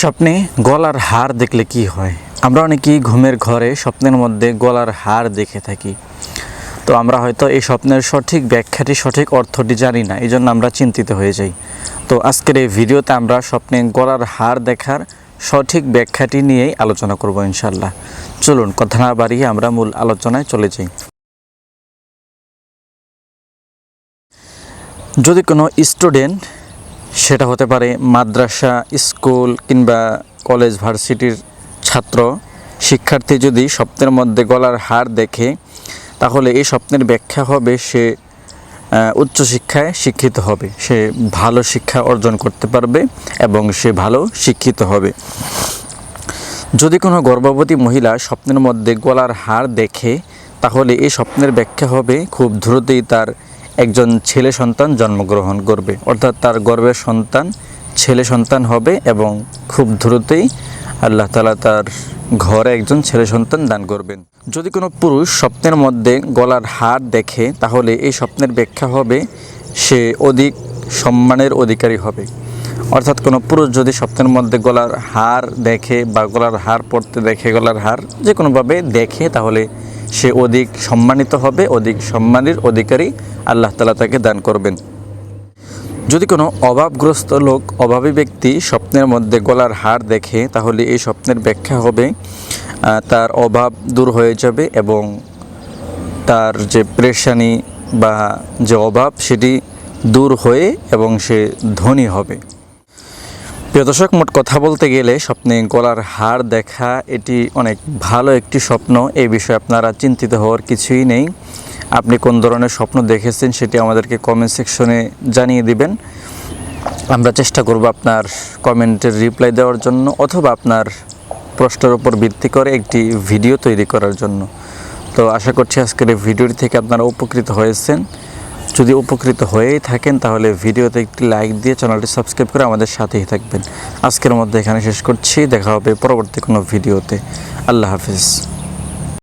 স্বপ্নে গলার হার দেখলে কি হয়? আমরা অনেকেই ঘুমের ঘরে স্বপ্নের মধ্যে গলার হার দেখে থাকি। তো আমরা হয়তো এই স্বপ্নের সঠিক ব্যাখ্যাটি, সঠিক অর্থটি জানি না এই জন্য আমরা চিন্তিত হয়ে যাই। তো আজকের এই ভিডিওতে আমরা স্বপ্নে গলার হার দেখার সঠিক ব্যাখ্যাটি নিয়েই আলোচনা করব ইনশাল্লাহ চলুন, কথা না বাড়িয়ে আমরা মূল আলোচনায় চলে যাই। যদি কোনো স্টুডেন্ট সেটা হতে পারে মাদ্রাসা, স্কুল কিংবা কলেজ ভার্সিটির ছাত্র। শিক্ষার্থী যদি স্বপ্নের মধ্যে গলার হার দেখে, তাহলে এই স্বপ্নের ব্যাখ্যা হবে সে উচ্চশিক্ষায় শিক্ষিত হবে। সে ভালো শিক্ষা অর্জন করতে পারবে এবং সে ভালো শিক্ষিত হবে। যদি কোনো গর্ভবতী মহিলা স্বপ্নের মধ্যে গলার হার দেখে, তাহলে এই স্বপ্নের ব্যাখ্যা হবে, খুব দ্রুতই তার একজন ছেলে সন্তান জন্মগ্রহণ করবে। অর্থাৎ তার গর্বের সন্তান ছেলে সন্তান হবে এবং খুব দ্রুতই আল্লাহ তালা তার ঘরে একজন ছেলে সন্তান দান করবেন। যদি কোনো পুরুষ স্বপ্নের মধ্যে গলার হার দেখে, তাহলে এই স্বপ্নের ব্যাখ্যা হবে, সে অধিক সম্মানের অধিকারী হবে। অর্থাৎ কোনো পুরুষ যদি স্বপ্নের মধ্যে গলার হার দেখে বা গলার হার পড়তে দেখে, গলার হার যে কোনোভাবে দেখে, তাহলে সে অধিক সম্মানিত হবে, অধিক সম্মানের অধিকারী আল্লাহ তালা তাকে দান করবেন। যদি কোনো অভাবগ্রস্ত লোক, অভাবী ব্যক্তি স্বপ্নের মধ্যে গলার হার দেখে, তাহলে এই স্বপ্নের ব্যাখ্যা হবে তার অভাব দূর হয়ে যাবে এবং তার যে প্রেশানি বা যে অভাব, সেটি দূর হয়ে এবং সে ধনী হবে। প্রিয় দর্শক, মোট কথা বলতে গেলে স্বপ্নে গলার হার দেখা এটি অনেক ভালো একটি স্বপ্ন। এই বিষয়ে আপনারা চিন্তিত হওয়ার কিছুই নেই। আপনি কোন ধরনের স্বপ্ন দেখেছেন সেটি আমাদেরকে কমেন্ট সেকশনে জানিয়ে দিবেন। আমরা চেষ্টা করব আপনার কমেন্টের রিপ্লাই দেওয়ার জন্য অথবা আপনার প্রশ্নের উপর ভিত্তি করে একটি ভিডিও তৈরি করার জন্য। তো আশা করছি আজকের এই ভিডিওটি থেকে আপনারা উপকৃত হয়েছেন। যদি উপকৃত হয়েই থাকেন, তাহলে ভিডিওতে একটি লাইক দিয়ে চ্যানেলটি সাবস্ক্রাইব করে আমাদের সাথেই থাকবেন। আজকের মধ্যে এখানে শেষ করছি। দেখা হবে পরবর্তী কোনো ভিডিওতে। আল্লাহ হাফিজ।